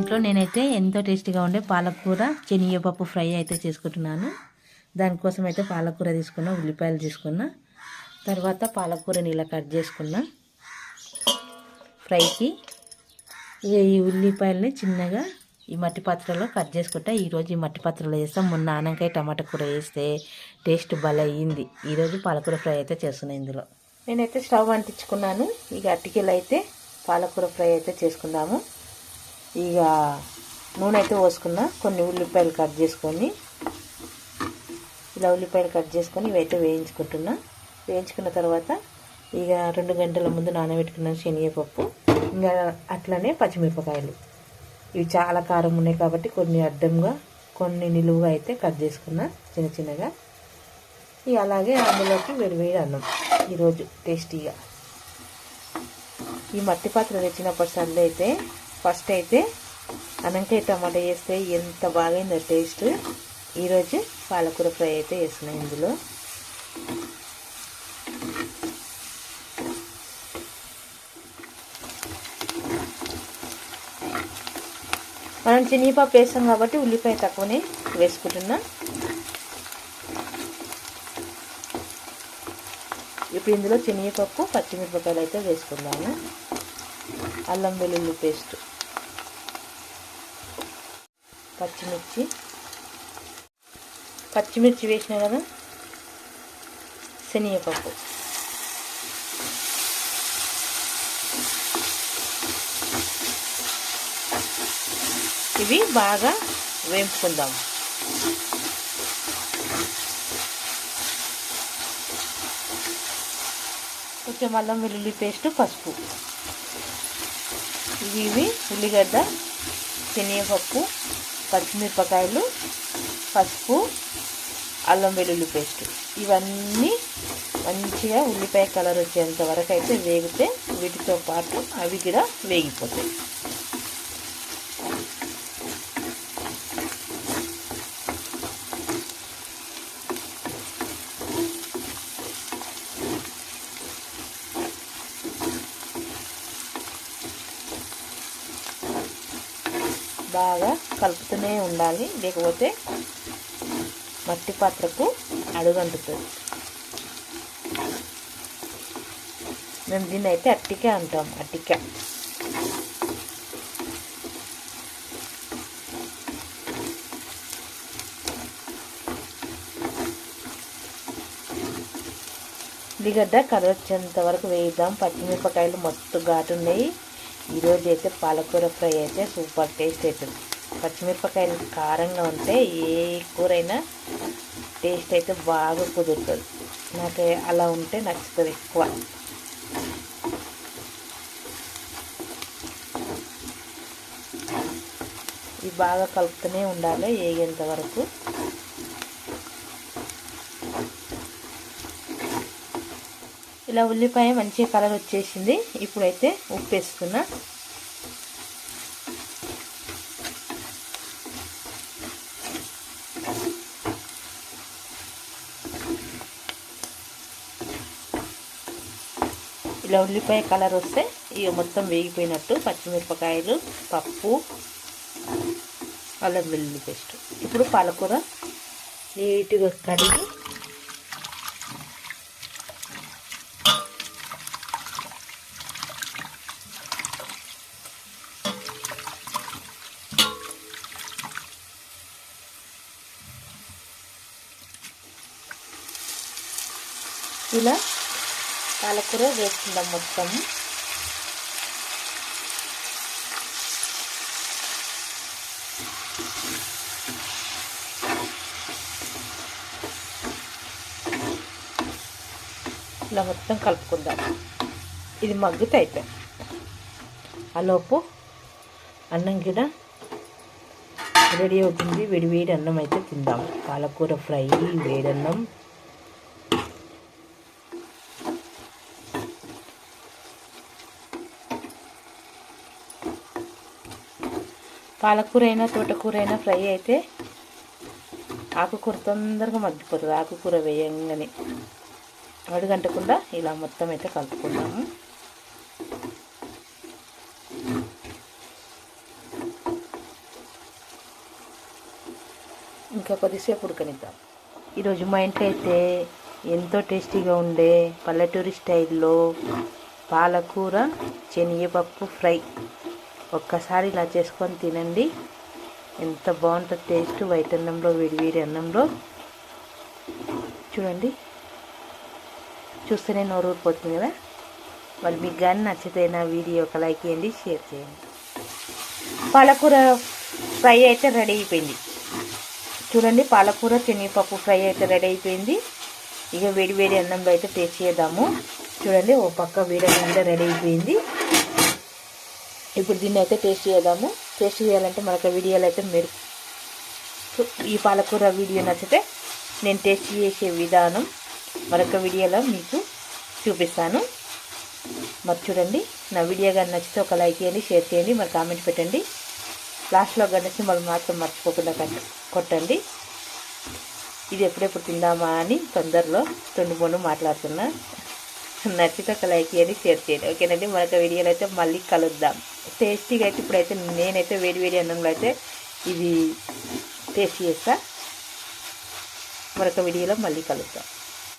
ఇంట్లో నేనైతే ఎంతో టేస్టీగా ఉండే పాలకూర శనగపప్పు ఫ్రై అయితే చేసుకుంటున్నాను. దానికోసం అయితే పాలకూర తీసుకున్నా ఉల్లిపాయలు తీసుకున్నా. తర్వాత పాలకూరని ఇలా కట్ చేసుకున్నా. ఫ్రైకి ఈ ఉల్లిపాయలని చిన్నగా ఈ మట్టి పాత్రలో కట్ చేసుకుంటా. ఈరోజు ఈ మట్టి పాత్రలో చేస్తాం. మొన్న ఆనంకాయ టమాటా కూర వేస్తే టేస్ట్ భలే అయ్యింది ఈరోజు పాలకూర ఫ్రై అయితే చేస్తున్నాను ఇందులో. నేనైతే స్టవ్ అంటించుకున్నాను. ఇక అట్టికెళ్ళి అయితే పాలకూర ఫ్రై అయితే చేసుకుందాము. ఇక నూనె అయితే పోసుకున్నా కొన్ని ఉల్లిపాయలు కట్ చేసుకొని ఇలా ఉల్లిపాయలు కట్ చేసుకొని ఇవైతే వేయించుకుంటున్నా. వేయించుకున్న తర్వాత ఇక రెండు గంటల ముందు నానబెట్టుకున్న శనగపప్పు ఇంకా అట్లనే పచ్చిమిరపకాయలు. ఇవి చాలా కారం ఉన్నాయి కాబట్టి కొన్ని అడ్డంగా కొన్ని నిలువుగా అయితే కట్ చేసుకున్నా చిన్న చిన్నగా. ఇక అలాగే అందులోకి వేడివేడి అన్నం. ఈరోజు టేస్టీగా. ఈ మట్టి పాత్ర తెచ్చినప్పటి సంది అయితే ఫస్ట్ అయితే అనంకాయ టమాటా వేస్తే ఎంత బాగైందో టేస్ట్. ఈరోజు పాలకూర ఫ్రై అయితే వేస్తున్నాయి ఇందులో. మనం శనగపప్పు వేస్తాం కాబట్టి ఉల్లిపాయ తక్కువనే వేసుకుంటున్నా. ఇప్పుడు ఇందులో శనగపప్పు పచ్చిమిరపకాయలు అయితే వేసుకుందాము. అల్లం వెల్లుల్లి పేస్ట్. పచ్చిమిర్చి. పచ్చిమిర్చి వేసిన కదా? శనగపప్పు. ఇవి బాగా వేపుకుందాం. కొంచెం అల్లం వెల్లుల్లి పేస్ట్ పసుపు. ఇవి ఇవి ఉల్లిగడ్డ శనగపప్పు పచ్చిమిరపకాయలు పసుపు అల్లం వెల్లుల్లి పేస్ట్. ఇవన్నీ మంచిగా ఉల్లిపాయ కలర్ వచ్చేంత వరకు అయితే వేగితే వీటితో పాటు అవి కూడా వేగిపోతాయి. బాగా కలుపుతూనే ఉండాలి. లేకపోతే మట్టి పాత్రకు అడుగంటుతుంది. మేము దీన్ని అయితే అట్టిక అంటాం అట్టిక. ఉల్లిగడ్డ కలవచ్చేంత వరకు వేయిద్దాం. పచ్చిమిరపకాయలు మస్తు ఘాటు ఉన్నాయి. ఈరోజు అయితే పాలకూర ఫ్రై అయితే సూపర్ టేస్ట్ అవుతుంది పచ్చిమిరపకాయలు కారంగా ఉంటే ఏ కూరైనా టేస్ట్ అయితే బాగా కుదురుతుంది. నాకు అలా ఉంటే నచ్చుతుంది ఎక్కువ. ఇవి బాగా కలుపుతూనే ఉండాలి ఏగేంత వరకు. ఇలా ఉల్లిపాయ మంచిగా కలర్ వచ్చేసింది. ఇప్పుడైతే ఉప్పు వేసుకున్నా. ఇలా ఉల్లిపాయ కలర్ వస్తే ఇక మొత్తం వేగిపోయినట్టు పచ్చిమిరపకాయలు పప్పు అల్లం వెల్లుల్లి పేస్ట్. ఇప్పుడు పాలకూర నీట్గా కడిగి ఇలా పాలకూర వేసుకుందాం మొత్తం. ఇలా మొత్తం కలుపుకుందాం. ఇది మగ్గుతే అయిపోయి ఆలోపు అన్నం కూడా రెడీ అవుతుంది. వేడి వేడి అన్నం అయితే తిందాం. పాలకూర ఫ్రై వేడన్నం పాలకూర అయినా తోటకూర అయినా ఫ్రై అయితే ఆకుకూర తొందరగా మగ్గిపోతుంది. ఆకుకూర వేయంగానే అడుగంటకుండా ఇలా మొత్తం అయితే కలుపుకుంటాము ఇంకా కొద్దిసేపు ఉడకనిద్దాం. ఈరోజు మా ఇంట్లో అయితే ఎంతో టేస్టీగా ఉండే పల్లెటూరి స్టైల్లో పాలకూర శనగపప్పు ఫ్రై ఒక్కసారి ఇలా చేసుకొని తినండి. ఎంత బాగుంటుంది టేస్ట్ వైట్ అన్నంలో వేడివేడి అన్నంలో. చూడండి. చూస్తేనే నోరు ఊరిపోతుంది కదా. మరి మీకు కానీ నచ్చితే నా వీడియో ఒక లైక్ చేయండి షేర్ చేయండి. పాలకూర ఫ్రై అయితే రెడీ అయిపోయింది. చూడండి పాలకూర శనగపప్పు ఫ్రై అయితే రెడీ అయిపోయింది. ఇక వేడి వేడి అన్నంలో అయితే టేస్ట్ చేద్దాము. చూడండి ఓ పక్క వేడి అన్నం రెడీ అయిపోయింది. ఇప్పుడు దీన్ని అయితే టేస్ట్ చేద్దాము. టేస్ట్ చేయాలంటే మనకు వీడియోలు అయితే మీరు ఈ పాలకూర వీడియో నచ్చితే నేను టేస్ట్ చేసే విధానం మరొక వీడియోలో మీకు చూపిస్తాను. మరి చూడండి నా వీడియో కానీ నచ్చితే ఒక లైక్ చేయండి షేర్ చేయండి మరి కామెంట్ పెట్టండి. లాస్ట్లో గణేసి మళ్ళీ మాత్రం మర్చిపోకుండా కట్- కొట్టండి. ఇది ఎప్పుడెప్పుడు తిందామా అని తొందరలో రెండు మూడు మాట్లాడుతున్నా. నచ్చితే ఒక లైక్ చేయండి షేర్ చేయండి. ఓకేనండి మరొక వీడియోలో అయితే మళ్ళీ కలుద్దాం. టేస్టీగా అయితే ఇప్పుడైతే నేనైతే వేడి వేడి అన్నంలో అయితే ఇది టేస్ట్ చేస్తా. మరొక వీడియోలో మళ్ళీ కలుద్దాం.